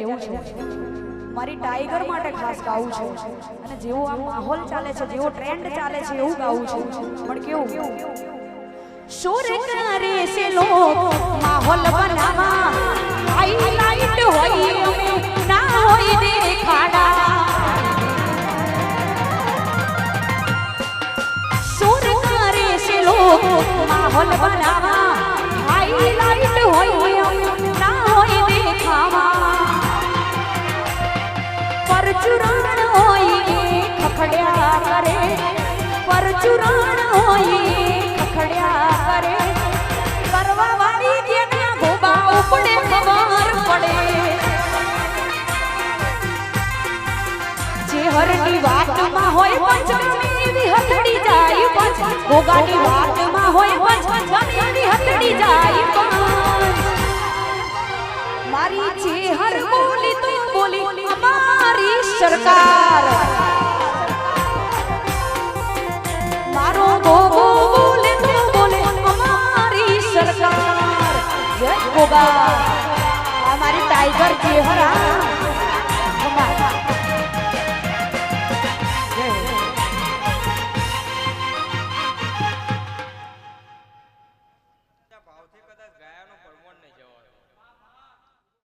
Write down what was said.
એવું છે. મારી ટાઈગર માટે ખાસ ગાવું છું. અને જેવો આ માહોલ ચાલે છે, જેવો ટ્રેન્ડ ચાલે છે, એવું ગાવું છું. પણ કેવું? શોર કરે છે લોક, માહોલ બનાવા હાઈલાઈટ હોય અમે, ના હોય દેખાડા. શોર કરે છે લોક, માહોલ બનાવા પરચુરણ હોય, ખખડ્યા કરે. કરવા વાળી હોય પંચમી એવી હથડી જાય વાતમાં હોય મારી જે સરકાર. મારો ગોગો બોલે તો બોલે અમારી સરકાર જય ગોગા આ મારી ટાઈગર જે હર આ